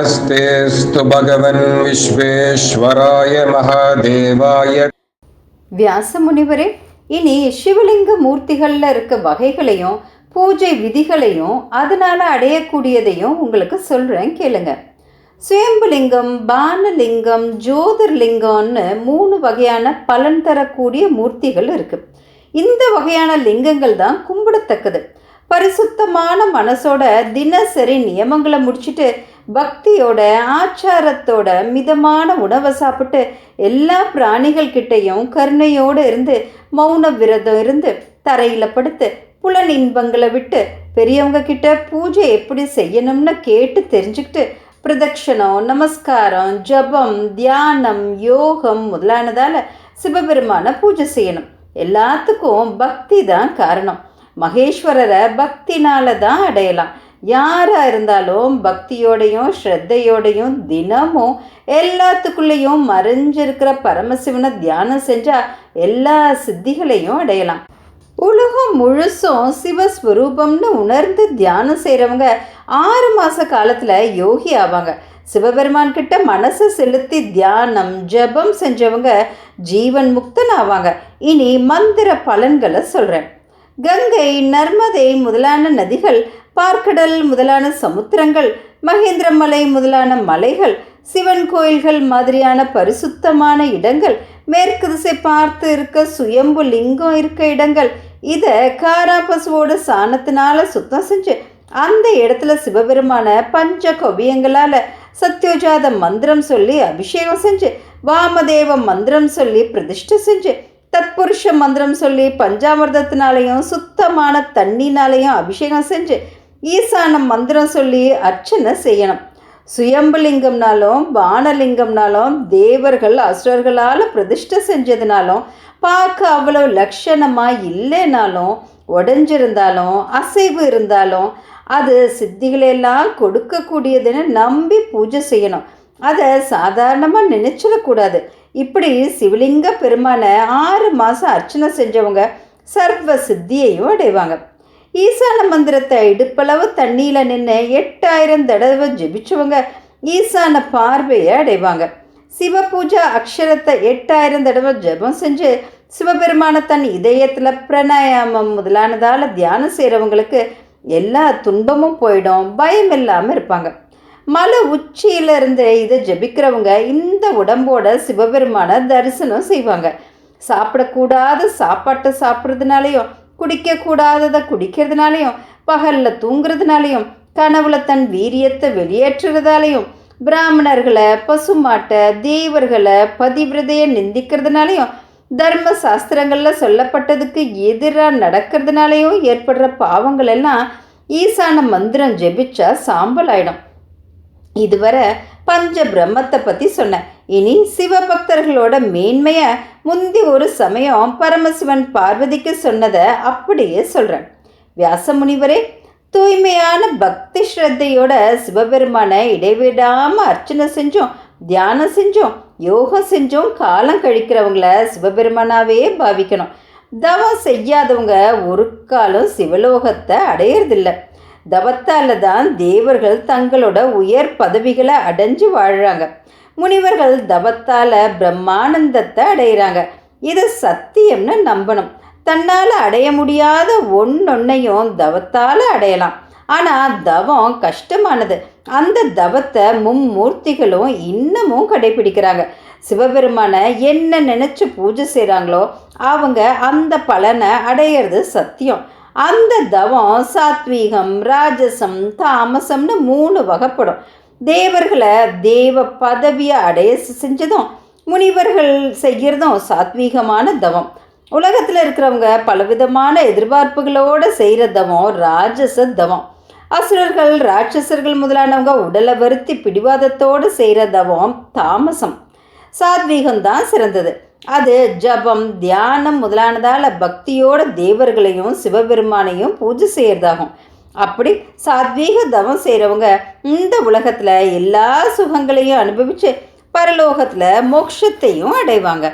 नमस्तेऽस्तु भगवन् विश्वेश्वराय महादेवाय வியாச முனிவரே இனி சிவலிங்க மூர்த்திகளில் இருக்க வகைகளையும் பூஜை விதிகளையும் அதனால அடையக்கூடியதையும் உங்களுக்கு சொல்கிறேன் கேளுங்க சுயம்புலிங்கம் பானலிங்கம் ஜோதிர்லிங்கம்னு மூணு வகையான பலன் தரக்கூடிய மூர்த்திகள் இருக்கு இந்த வகையான லிங்கங்கள் தான் கும்பிடத்தக்கது பரிசுத்தமான மனசோட தினசரி நியமங்களை முடிச்சிட்டு பக்தியோட ஆச்சாரத்தோட மிதமான உணவை சாப்பிட்டு எல்லா பிராணிகள் கிட்டையும் கருணையோடு இருந்து மௌன விரதம் இருந்து தரையில் படுத்து புலன் இன்பங்களை விட்டு பெரியவங்க கிட்ட பூஜை எப்படி செய்யணும்னு கேட்டு தெரிஞ்சுக்கிட்டு பிரதட்சணம் நமஸ்காரம் ஜபம் தியானம் யோகம் முதலானதால் சிவபெருமான பூஜை செய்யணும். எல்லாத்துக்கும் பக்தி தான் காரணம். மகேஸ்வரரை பக்தினால தான் அடையலாம். யாராக இருந்தாலும் பக்தியோடையும் ஸ்ரத்தையோடையும் தினமும் எல்லாத்துக்குள்ளேயும் மறைஞ்சிருக்கிற பரமசிவனை தியானம் செஞ்சால் எல்லா சித்திகளையும் அடையலாம். உலகம் முழுசும் சிவஸ்வரூபம்னு உணர்ந்து தியானம் செய்கிறவங்க ஆறு மாத காலத்தில் யோகி ஆவாங்க. சிவபெருமான் கிட்ட மனசை செலுத்தி தியானம் ஜபம் செஞ்சவங்க ஜீவன் முக்தன் ஆவாங்க. இனி மந்திர பலன்களை சொல்கிறேன் கங்கை நர்மதை முதலான நதிகள் பார்க்கடல் முதலான சமுத்திரங்கள் மகேந்திரமலை முதலான மலைகள் சிவன் கோயில்கள் மாதிரியான பரிசுத்தமான இடங்கள் மேற்கு திசை பார்த்து இருக்க சுயம்பு லிங்கம் இருக்க இடங்கள். இதை காரா பசுவோட சாணத்தினால சுத்தம் செஞ்சு அந்த இடத்துல சிவபெருமான பஞ்ச கவியங்களால் சத்யோஜாத மந்திரம் சொல்லி அபிஷேகம் செஞ்சு வாமதேவ மந்திரம் சொல்லி பிரதிஷ்டை செஞ்சு தத்புருஷ மந்திரம் சொல்லி பஞ்சாமிர்தத்தினாலையும் சுத்தமான தண்ணினாலையும் அபிஷேகம் செஞ்சு ஈசான மந்திரம் சொல்லி அர்ச்சனை செய்யணும். சுயம்புலிங்கம்னாலும் பானலிங்கம்னாலும் தேவர்கள் அசுரர்களால் பிரதிஷ்டை செஞ்சதுனாலும் பார்க்க அவ்வளோ லட்சணமாக இல்லைனாலும் உடஞ்சிருந்தாலும் அசைவு இருந்தாலும் அது சித்திகளெல்லாம் கொடுக்கக்கூடியதுன்னு நம்பி பூஜை செய்யணும். அதை சாதாரணமாக நினச்சிடக்கூடாது. இப்படி சிவலிங்க பெருமானை ஆறு மாதம் அர்ச்சனை செஞ்சவங்க சர்வ சித்தியையும் அடைவாங்க. ஈசான மந்திரத்தை இடுப்பளவு தண்ணியில் நின்று எட்டாயிரம் தடவை ஜெபிச்சவங்க ஈசான பார்வையை அடைவாங்க. சிவ பூஜா அக்ஷரத்தை எட்டாயிரம் தடவை ஜெபம் செஞ்சு சிவபெருமான தன் இதயத்தில் பிரணாயாமம் முதலானதால் தியானம் செய்கிறவங்களுக்கு எல்லா துன்பமும் போயிடும் பயம் இல்லாமல் இருப்பாங்க. மலை உச்சியிலிருந்து இதை ஜெபிக்கிறவங்க இந்த உடம்போட சிவபெருமான தரிசனம் செய்வாங்க. சாப்பிடக்கூடாத சாப்பாட்டை சாப்பிட்றதுனாலையும் குடிக்கக்கூடாததை குடிக்கிறதுனாலையும் பகலில் தூங்குறதுனாலையும் கனவுல தன் வீரியத்தை வெளியேற்றுறதாலையும் பிராமணர்களை பசுமாட்டை தேவர்களை பதிவிரதையை நிந்திக்கிறதுனாலையும் தர்ம சாஸ்திரங்களில் சொல்லப்பட்டதுக்கு எதிராக நடக்கிறதுனாலையும் ஏற்படுற பாவங்கள் எல்லாம் ஈசான மந்திரம் ஜெபிச்சா சாம்பல் ஆயிடும். இதுவரை பஞ்ச பிரம்மத்தை பற்றி சொன்னேன் இனி சிவபக்தர்களோட மேன்மையை முந்தி ஒரு சமயம் பரமசிவன் பார்வதிக்கு சொன்னதை அப்படியே சொல்கிறேன் வியாசமுனிவரே தூய்மையான பக்தி ஸ்ரத்தையோட சிவபெருமானை இடைவிடாமல் அர்ச்சனை செஞ்சோம் தியானம் செஞ்சோம் யோகம் செஞ்சோம் காலம் கழிக்கிறவங்கள சிவபெருமானாவே பாவிக்கணும். தவம் செய்யாதவங்க ஒரு காலம் சிவலோகத்தை அடையிறதில்லை. தவத்தால் தான் தேவர்கள் தங்களோட உயர் பதவிகளை அடைஞ்சு வாழ்கிறாங்க முனிவர்கள் தவத்தால் பிரம்மானந்தத்தை அடையிறாங்க. இது சத்தியம்னு நம்பணும். தன்னால் அடைய முடியாத ஒன்னொன்னையும் தவத்தால் அடையலாம். ஆனால் தவம் கஷ்டமானது. அந்த தவத்தை மும்மூர்த்திகளும் இன்னமும் கடைபிடிக்கிறாங்க. சிவபெருமானை என்ன நினச்சி பூஜை செய்கிறாங்களோ அவங்க அந்த பலனை அடையிறது சத்தியம். அந்த தவம் சாத்வீகம் ராஜசம் தாமசம்னு மூணு வகைப்படும். தேவர்களை தேவ பதவியை அடைய செஞ்சதும் முனிவர்கள் செய்கிறதும் சாத்வீகமான தவம். உலகத்தில் இருக்கிறவங்க பலவிதமான எதிர்பார்ப்புகளோடு செய்கிற தவம் ராஜச தவம். அசுரர்கள் ராட்சசர்கள் முதலானவங்க உடலை வருத்தி பிடிவாதத்தோடு செய்கிற தவம் தாமசம். சாத்வீகம் தான் சிறந்தது. அது ஜபம் தியானம் முதலானதால் பக்தியோட தேவர்களையும் சிவபெருமானையும் பூஜை செய்கிறதாகும் அப்படி சாத்வீக தவம் செய்கிறவங்க இந்த உலகத்தில் எல்லா சுகங்களையும் அனுபவித்து பரலோகத்தில் மோட்சத்தையும் அடைவாங்க.